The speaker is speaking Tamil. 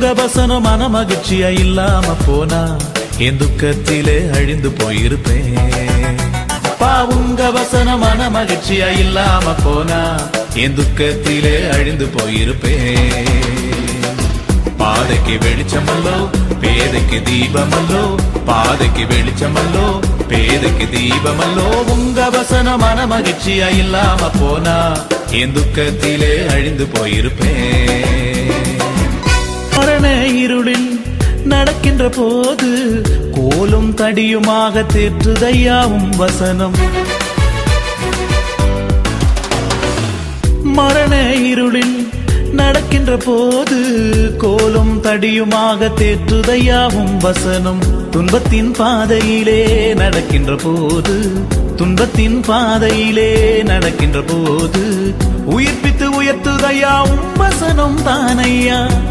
உங்க வசனம் மன மகிழ்ச்சியா இல்லாம போனா என் துக்கத்திலே அழிந்து போயிருப்பேன். பா உங்க வசனம் மன மகிழ்ச்சியா இல்லாம போனா என் துக்கத்திலே அழிந்து போயிருப்பேன். பாதைக்கு வெளிச்சமல்லோ பேதைக்கு தீபமல்லோ பாதைக்கு வெளிச்சமல்லோ பேதைக்கு தீபமல்லோ உங்க வசன மன மகிழ்ச்சியா இல்லாம போனா என் துக்கத்திலே அழிந்து போயிருப்பேன். இருளில் நடக்கின்ற போது கோலும் தடியுமாக தேற்றுதையாவும் வசனம். மரண இருளில் நடக்கின்ற போது கோலும் தடியுமாக தேற்றுதையாவும் வசனம். துன்பத்தின் பாதையிலே நடக்கின்ற போது துன்பத்தின் பாதையிலே நடக்கின்ற போது உயிர்ப்பித்து உயர்த்துதையாவும் வசனம் தானையா?